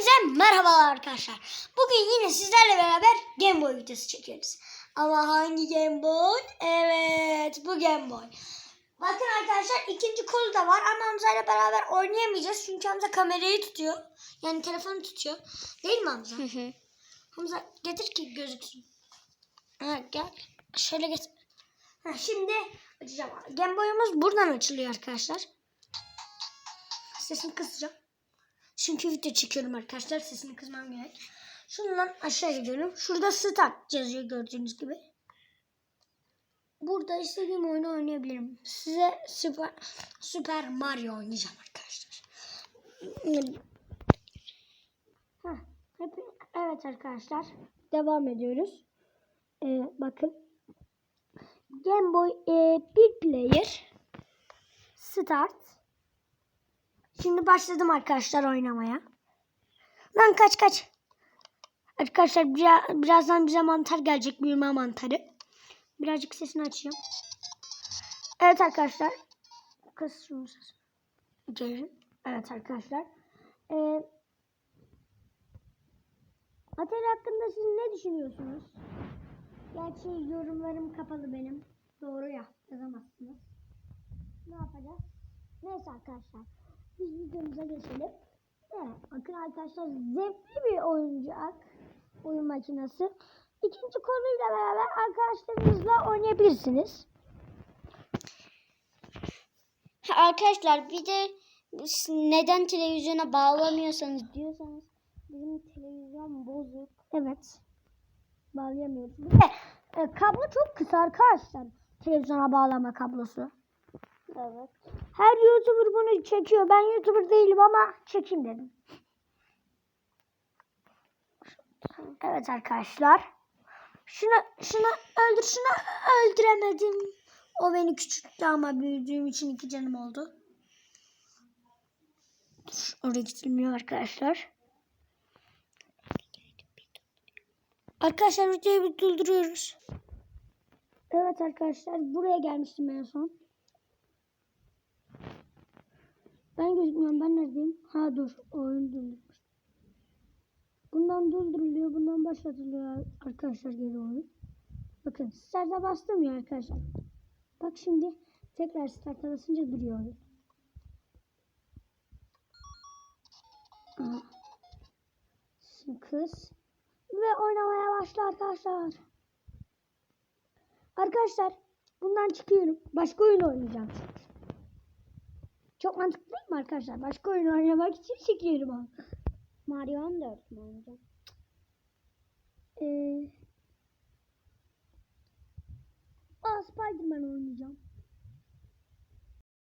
Hepinize merhabalar arkadaşlar. Bugün yine sizlerle beraber Game Boy videosu çekiyoruz. Ama hangi Game Boy? Evet bu Game Boy. Bakın arkadaşlar ikinci kolu da var ama Hamza ile beraber oynayamayacağız. Çünkü Hamza kamerayı tutuyor. Yani telefonu tutuyor. Değil mi Hamza? Hamza getir ki gözüksün. Ha, gel. Şöyle getir. Ha, şimdi açacağım. Game Boy'umuz buradan açılıyor arkadaşlar. Sesini kısacağım. Çünkü video çekiyorum arkadaşlar. Sesini kısmam gerek. Şundan aşağı gidiyorum. Şurada start yazıyor gördüğünüz gibi. Burada istediğim oyunu oynayabilirim. Size Super, Super Mario oynayacağım arkadaşlar. Evet arkadaşlar. Devam ediyoruz. Ee, bakın. Game Boy e, bir player. Start. Şimdi başladım arkadaşlar oynamaya. Lan kaç kaç. Arkadaşlar biraz, birazdan bize mantar gelecek. Büyüme mantarı. Birazcık sesini açayım. Evet arkadaşlar. Kız şunu ses. Evet arkadaşlar. Ee, Atari hakkında siz ne düşünüyorsunuz? Gerçi yorumlarım kapalı benim. Doğru ya. Yazamazsınız. Ne yapacağız? Neyse arkadaşlar. Videomuza geçelim. Evet, bakın arkadaşlar zevkli bir oyuncak. Oyun makinesi. İkinci konuyla beraber arkadaşlarınızla oynayabilirsiniz. Arkadaşlar bir de neden televizyona bağlamıyorsanız diyorsanız bizim televizyon bozuk. Evet. Bağlayamıyoruz. Bir de e, kablo çok kısa arkadaşlar. Televizyona bağlama kablosu. Evet. Her YouTuber bunu çekiyor. Ben YouTuber değilim ama çekeyim dedim. Evet arkadaşlar. Şunu şunu öldür şunu öldüremedim. O beni küçülttü ama büyüdüğüm için iki canım oldu. Oraya gidilmiyor arkadaşlar. Arkadaşlar videoyu durduruyoruz. Evet arkadaşlar buraya gelmiştim en son. Ben gözükmüyorum. Ben neredeyim? Ha dur. Oyun durdurmuş. Bundan durduruluyor. Bundan başlatılıyor arkadaşlar geri oyun. Bakın start'a bastım ya arkadaşlar. Bak şimdi tekrar start'a basınca duruyor oyun. Aha. Kız. Ve oynamaya başla arkadaşlar. Arkadaşlar bundan çıkıyorum. Başka oyun oynayacağım. Çok mantıklı değil mi arkadaşlar? Başka oyun oynamak için çıkıyorum ama. Mario 14 mu oynayacağım? Ee, aa, Spiderman oynayacağım.